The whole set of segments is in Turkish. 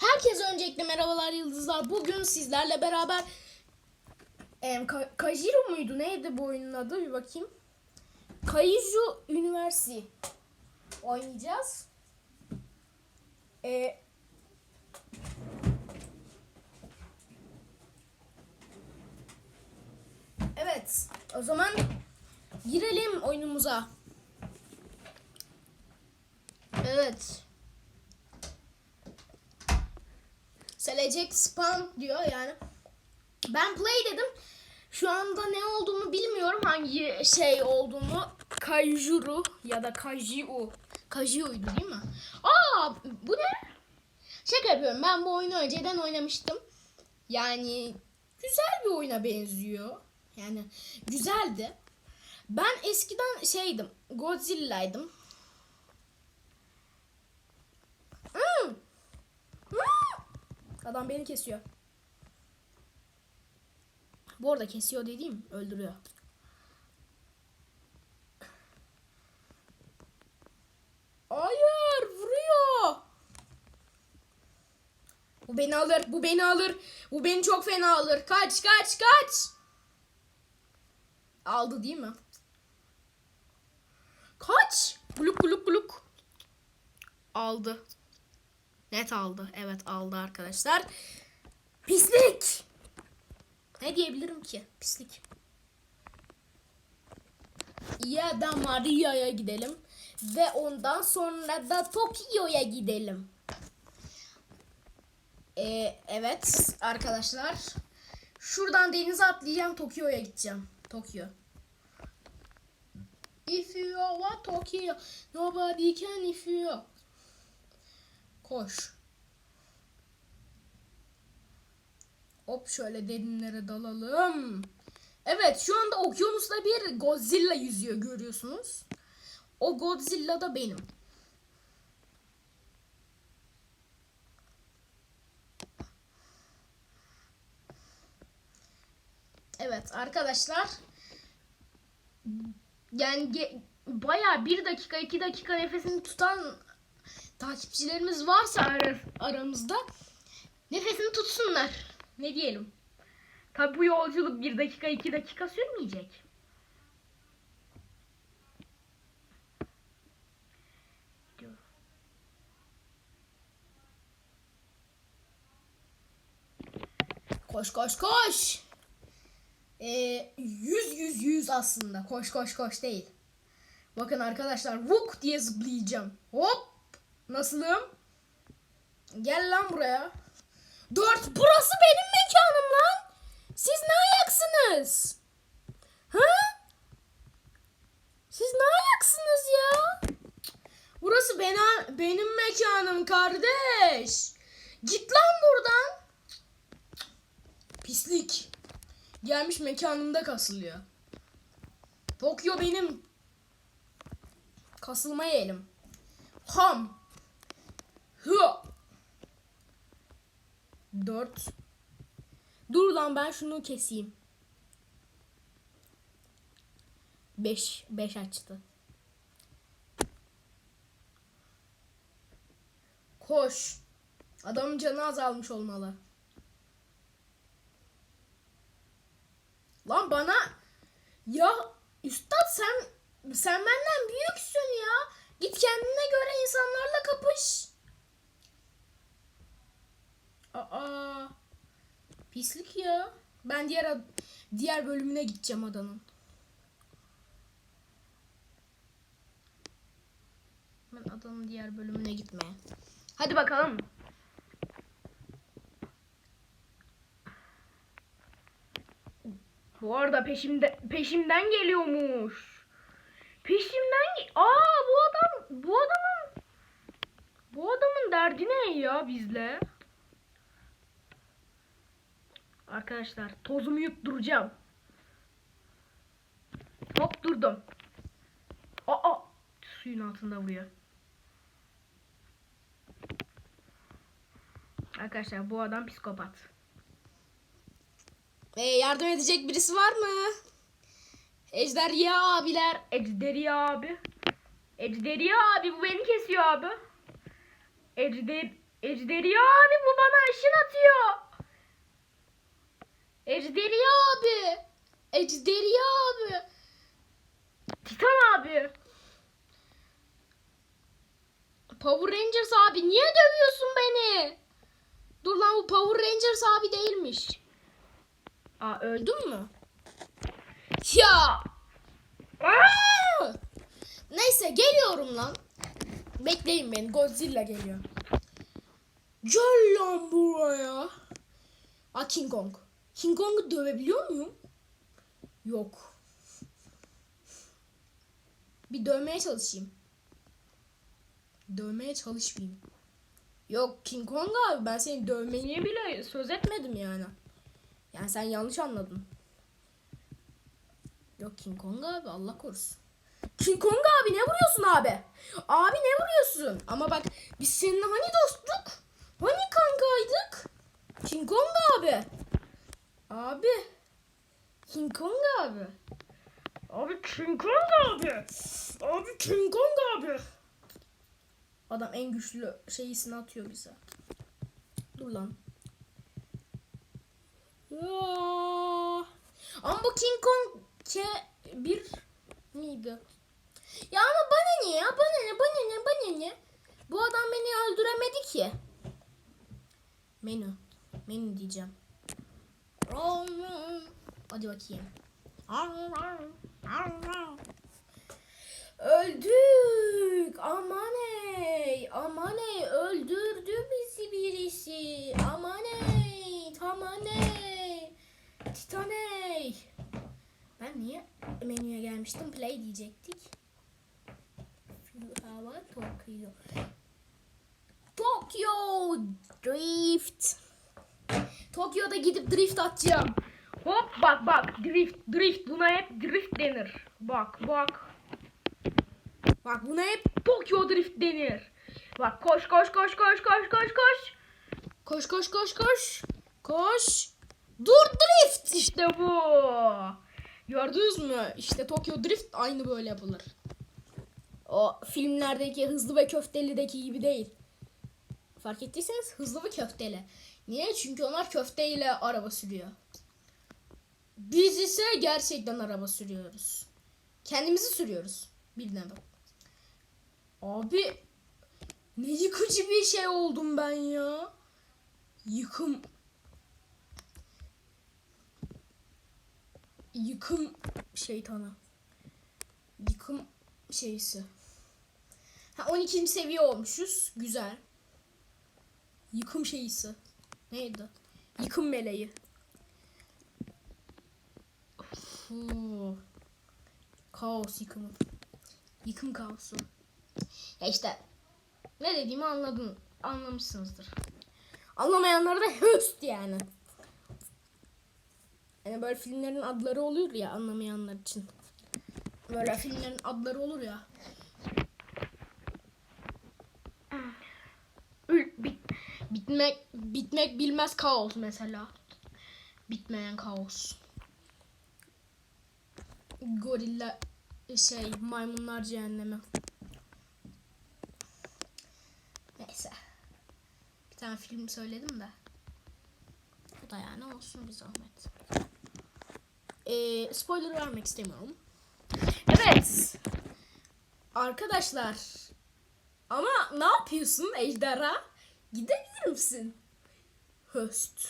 Herkese öncelikle merhabalar yıldızlar. Bugün sizlerle beraber em, Ka- Kajiro muydu? Neydi bu oyunun adı? Bir bakayım. Kaiju University oynayacağız. E, evet. O zaman girelim oyunumuza. Evet. Select spam diyor yani. Ben play dedim. Şu anda ne olduğunu bilmiyorum. Hangi şey olduğunu. Kaijuru ya da Kajiu. Kajiu'ydu değil mi? Aa bu ne? Şaka yapıyorum. Ben bu oyunu önceden oynamıştım. Yani güzel bir oyuna benziyor. Yani güzeldi. Ben eskiden şeydim. Godzilla'ydım. Hmm. Adam beni kesiyor. Bu arada kesiyor dediğim öldürüyor. Hayır vuruyor. Bu beni alır. Bu beni alır. Bu beni çok fena alır. Kaç kaç kaç. Aldı değil mi? Kaç. Buluk buluk buluk. Aldı. Net aldı. Evet aldı arkadaşlar. Pislik. Ne diyebilirim ki? Pislik. Ya da Maria'ya gidelim. Ve ondan sonra da Tokyo'ya gidelim. Ee, evet arkadaşlar. Şuradan denize atlayacağım. Tokyo'ya gideceğim. Tokyo. If you want Tokyo, nobody can if you. Koş. Hop şöyle derinlere dalalım. Evet şu anda okyanusta bir Godzilla yüzüyor görüyorsunuz. O Godzilla da benim. Evet arkadaşlar. Yani bayağı bir dakika iki dakika nefesini tutan takipçilerimiz varsa ara- aramızda nefesini tutsunlar. Ne diyelim? Tabi bu yolculuk bir dakika iki dakika sürmeyecek. Koş koş koş. Ee, yüz yüz yüz aslında. Koş koş koş değil. Bakın arkadaşlar vuk diye zıplayacağım. Hop. Nasılım? Gel lan buraya. Dört. Burası benim mekanım lan. Siz ne ayaksınız? Ha? Siz ne ayaksınız ya? Burası bena, benim mekanım kardeş. Git lan buradan. Pislik. Gelmiş mekanımda kasılıyor. Tokyo benim. Kasılma yeğenim. Ham. Hı. Dört. Dur lan ben şunu keseyim. Beş. Beş açtı. Koş. Adamın canı azalmış olmalı. Lan bana ya üstad sen sen benden büyüksün ya. Git kendine göre insanlarla kapış. Aa. Pislik ya. Ben diğer diğer bölümüne gideceğim adanın. Ben adanın diğer bölümüne gitmeye. Hadi bakalım. Bu arada peşimde peşimden geliyormuş. Peşimden Aa bu adam bu adamın bu adamın derdi ne ya bizle? Arkadaşlar tozumu yutturacağım. Hop durdum. Aa suyun altında vuruyor. Arkadaşlar bu adam psikopat. E, yardım edecek birisi var mı? Ejderha abiler. Ejderha abi. Ejderha abi bu beni kesiyor abi. Ejder Ejderha abi bu bana ışın atıyor. Ejderha abi. Ejderha abi. Titan abi. Power Rangers abi niye dövüyorsun beni? Dur lan bu Power Rangers abi değilmiş. Aa öldün mü? Ya. Aa! Neyse geliyorum lan. Bekleyin beni. Godzilla geliyor. Gel lan buraya. Aa King Kong. King Kong'u dövebiliyor muyum? Yok. Bir dövmeye çalışayım. Dövmeye çalışmayayım. Yok King Kong abi ben seni dövmeye bile söz etmedim yani. Yani sen yanlış anladın. Yok King Kong abi Allah korusun. King Kong abi ne vuruyorsun abi? Abi ne vuruyorsun? Ama bak biz seninle hani dostluk? Hani kankaydık? King Kong abi. Abi. King Kong abi. Abi King Kong abi. Abi King Kong abi. Adam en güçlü şeyisini atıyor bize. Dur lan. Ya. Ama bu King Kong ke bir miydi? Ya ama bana ne ya? Bana ne? Bana ne? Bana ne? Bu adam beni öldüremedi ki. Menü. Menü diyeceğim. Hadi bakayım. Öldük. Aman ey. Aman ey. Öldürdü bizi birisi. Aman ey. Tamam ey. Titan ey. Ben niye menüye gelmiştim? Play diyecektik. Hava Tokyo. Tokyo Drift. Tokyo'da gidip drift atacağım. Hop bak bak drift drift buna hep drift denir. Bak bak. Bak buna hep Tokyo drift denir. Bak koş koş koş koş koş koş koş. Koş koş koş koş. Koş. Dur drift işte bu. Gördünüz mü? İşte Tokyo Drift aynı böyle yapılır. O filmlerdeki hızlı ve köftelideki gibi değil. Fark ettiyseniz hızlı ve köfteli. Niye? Çünkü onlar köfteyle araba sürüyor. Biz ise gerçekten araba sürüyoruz. Kendimizi sürüyoruz. Birden bak. Abi ne yıkıcı bir şey oldum ben ya. Yıkım. Yıkım şeytanı. Yıkım şeysi. Ha 12. seviye olmuşuz. Güzel. Yıkım şeyisi. Neydi? Yıkım meleği. Fu. Kaos yıkımı. Yıkım kaosu. Ya işte ne dediğimi anladın, anlamışsınızdır. Anlamayanlara da höst yani. Yani böyle filmlerin adları olur ya anlamayanlar için. Böyle filmlerin adları olur ya. Bitmek bitmek bilmez kaos mesela. Bitmeyen kaos. Gorilla şey maymunlar cehennemi. Neyse. Bir tane film söyledim de. Bu da yani olsun bir zahmet. Ee, spoiler vermek istemiyorum. Evet. Arkadaşlar. Ama ne yapıyorsun ejderha? Gidebilir misin? Höst.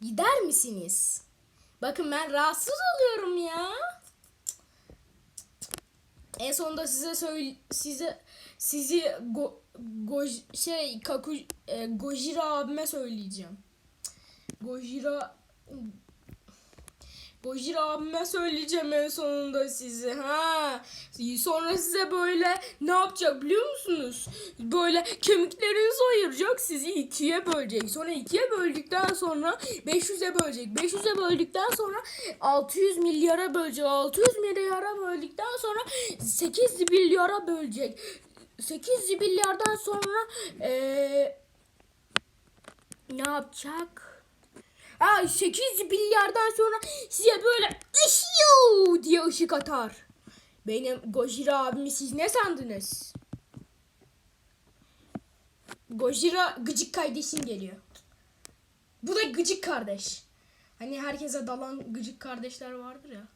Gider misiniz? Bakın ben rahatsız oluyorum ya. En sonunda size söyle size sizi go, goj, şey kaku e, Gojira abime söyleyeceğim. Gojira Gojira abime söyleyeceğim en sonunda size ha. Sonra size böyle ne yapacak biliyor musunuz? Böyle kemiklerinizi ayıracak sizi ikiye bölecek. Sonra ikiye böldükten sonra 500'e bölecek. 500'e böldükten sonra 600 milyara bölecek. 600 milyara böldükten sonra 8 milyara bölecek. 8 milyardan sonra eee ne yapacak? Ha 8 milyardan sonra size böyle ışıyor diye ışık atar. Benim Gojira abimi siz ne sandınız? Gojira gıcık kardeşin geliyor. Bu da gıcık kardeş. Hani herkese dalan gıcık kardeşler vardır ya.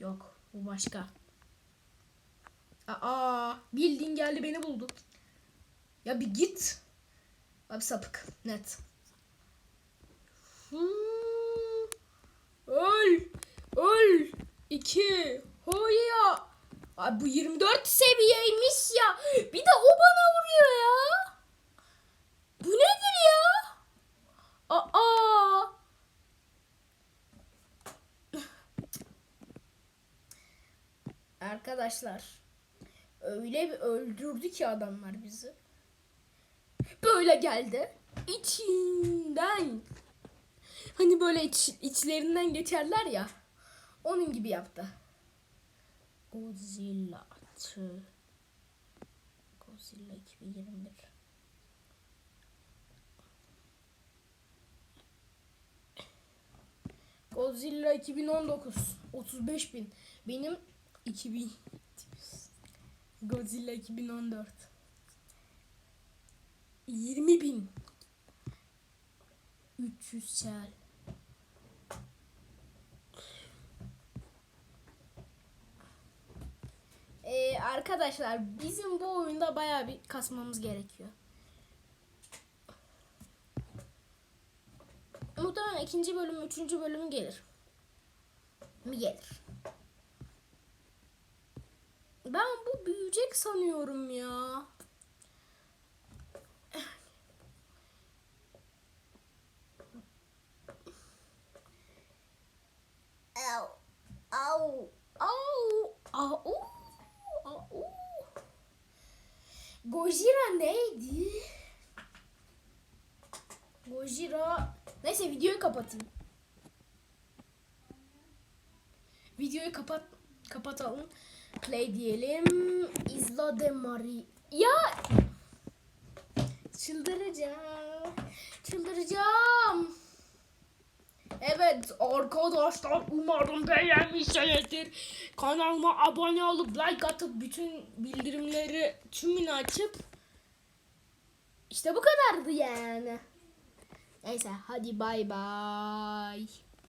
Yok bu başka. Aa bildiğin geldi beni buldu. Ya bir git. Abi sapık net. Hmm. Öl. Öl. İki. Hoya. Abi bu 24 seviyeymiş ya. Bir de o bana vuruyor ya. Bu nedir ya? Aa. Arkadaşlar. Öyle bir öldürdü ki adamlar bizi. Böyle geldi. İçinden. Hani böyle iç, içlerinden geçerler ya. Onun gibi yaptı. Godzilla. Godzilla 2021. Godzilla 2019 35 bin. Benim 2000 Godzilla 2014 20 bin 300 sel Ee, arkadaşlar bizim bu oyunda bayağı bir kasmamız gerekiyor. Muhtemelen ikinci bölüm, üçüncü bölümü gelir. Mi gelir? Ben bu büyüyecek sanıyorum ya. Neyse videoyu kapat kapatalım. Play diyelim. Isla de Mari. Ya çıldıracağım. Çıldıracağım. Evet arkadaşlar umarım beğenmişsinizdir. Kanalıma abone olup like atıp bütün bildirimleri tümünü açıp işte bu kadardı yani. Neyse hadi bay bay.